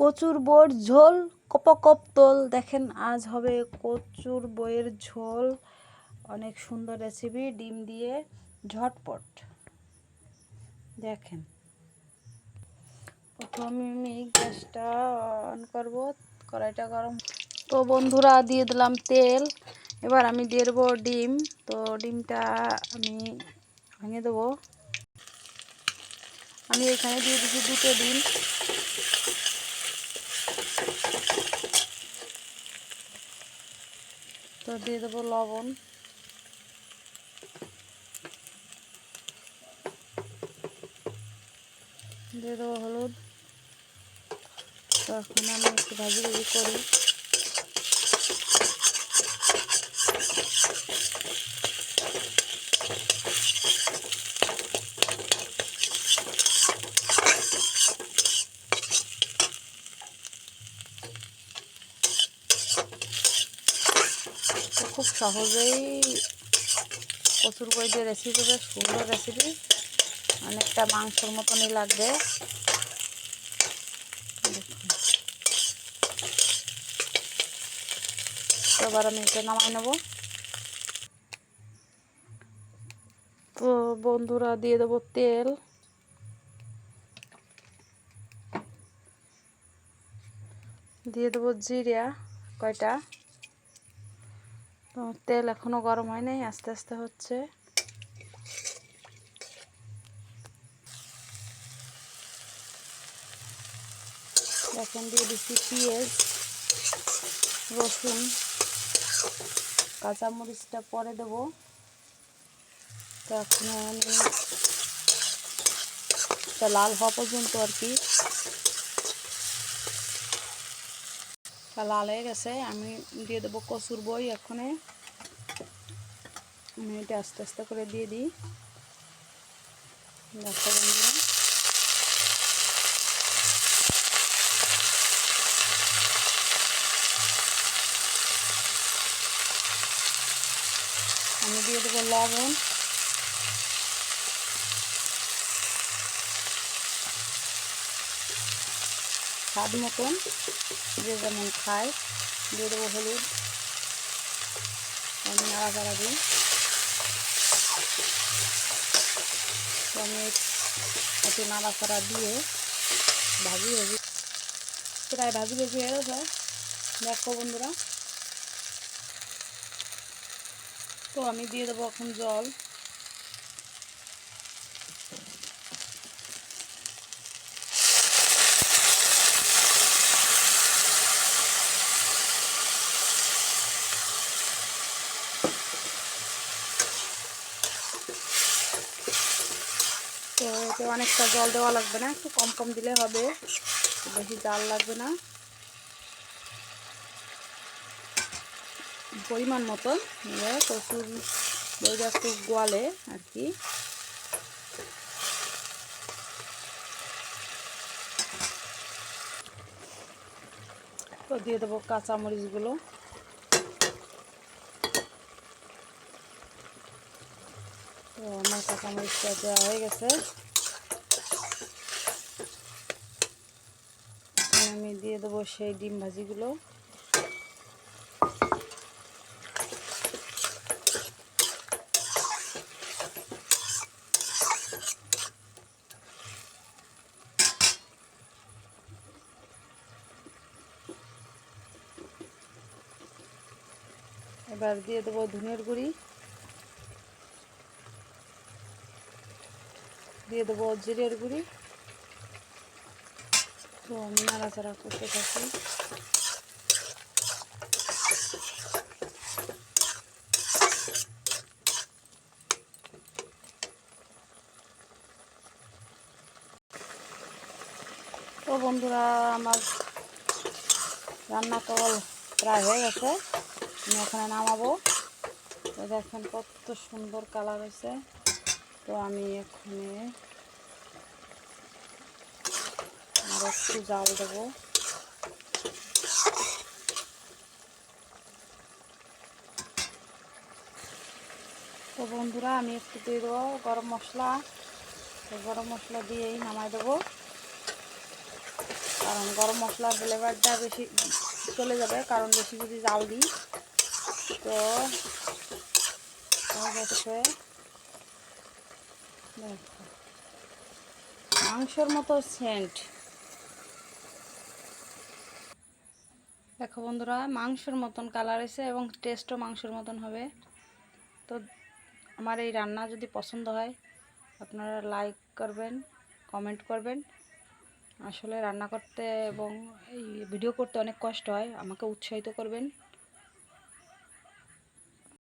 কচুর বইয়ের ঝোল, কপকপ তোল দেখেন, আজ হবে কচুর বইয়ের ঝোল। অনেক সুন্দর রেসিপি ডিম দিয়ে ঝটপট। দেখেন, প্রথমে আমি গ্যাসটা অন করব, কড়াইটা গরম। তো বন্ধুরা, দিয়ে দিলাম তেল। এবার আমি দিয়ে দেবো ডিম। তো ডিমটা আমি ভেঙে দেবো। আমি এখানে দিয়ে দিচ্ছি দুটো ডিম। তো দিয়ে দেবো লবণ। দিয়ে দেবো হলুদ। তো এখন আমি একটু ভাজি ভাজি করি। খুব সহজেই কচুর বই দিয়ে রেসিপি বেশ সুন্দর রেসিপি অনেকটা মাংসের মতনই লাগবে। এবার আমি এটা নামাই নেব। তো বন্ধুরা, দিয়ে দেবো তেল। দিয়ে দেবো জিরা কয়টা? তো তেল এখনও গরম হয় নাই, আস্তে আস্তে হচ্ছে। এখন দিয়ে দিচ্ছি পেঁয়াজ, রসুন, কাঁচামরিচটা পরে দেবো। তো এখন লাল হওয়া পর্যন্ত আর কি। তা লাল হয়ে গেছে, আমি দিয়ে দেবো কচুর বই এখনে। আমি এটা আস্তে আস্তে করে দিয়ে দিই। আমি দিয়ে দেবো লবণ। স্বাদ মতন যে যেমন খায়, দিয়ে দেবো হলুদ। আমি নাড়া নাড়াচাড়া দিই। আমি একটু নাড়াচাড়া দিয়ে ভাজি ভাজি প্রায় ভাজি ভাজি হয়ে গেছে। দেখো বন্ধুরা। তো আমি দিয়ে দেবো এখন জল। তো এতে অনেকটা জল দেওয়া লাগবে না, একটু কম কম দিলে হবে, বেশি জাল লাগবে না। পরিমাণ মতন কচুর দইটা গোয়ালে আর কি। তো দিয়ে দেবো কাঁচামরিচগুলো। তো আমার কাঁচামরিচটা দেওয়া হয়ে গেছে। আমি দিয়ে দেবো সেই ডিম ভাজিগুলো। এবার দিয়ে দেবো ধনের গুঁড়ি। দিয়ে দেবো জিরের গুঁড়ি। তো আমি নাড়াচাড়া করতে থাকি। তো বন্ধুরা, আমার রান্না কেবল প্রায় হয়ে গেছে। আমি ওখানে নামাবো। দেখেন কত সুন্দর কালার হয়েছে। তো আমি এখানে আর একটু জাল দেবো। তো বন্ধুরা, আমি একটু দিয়ে দেবো গরম মশলা। গরম মশলা দিয়েই নামাই দেবো। কারণ গরম মশলার ফ্লেভারটা বেশি চলে যাবে, কারণ বেশি যদি জাল দিই, তো মাংসর মতো সেন্ট দেখো বন্ধুরা, মাংসর মতন কালার এসে এবং টেস্টও মাংসর মতন হবে। তো আমার এই রান্না যদি পছন্দ হয়, আপনারা লাইক করবেন কমেন্ট করবেন। আসলে রান্না করতে এবং এই ভিডিও করতে অনেক কষ্ট হয়, আমাকে উৎসাহিত করবেন।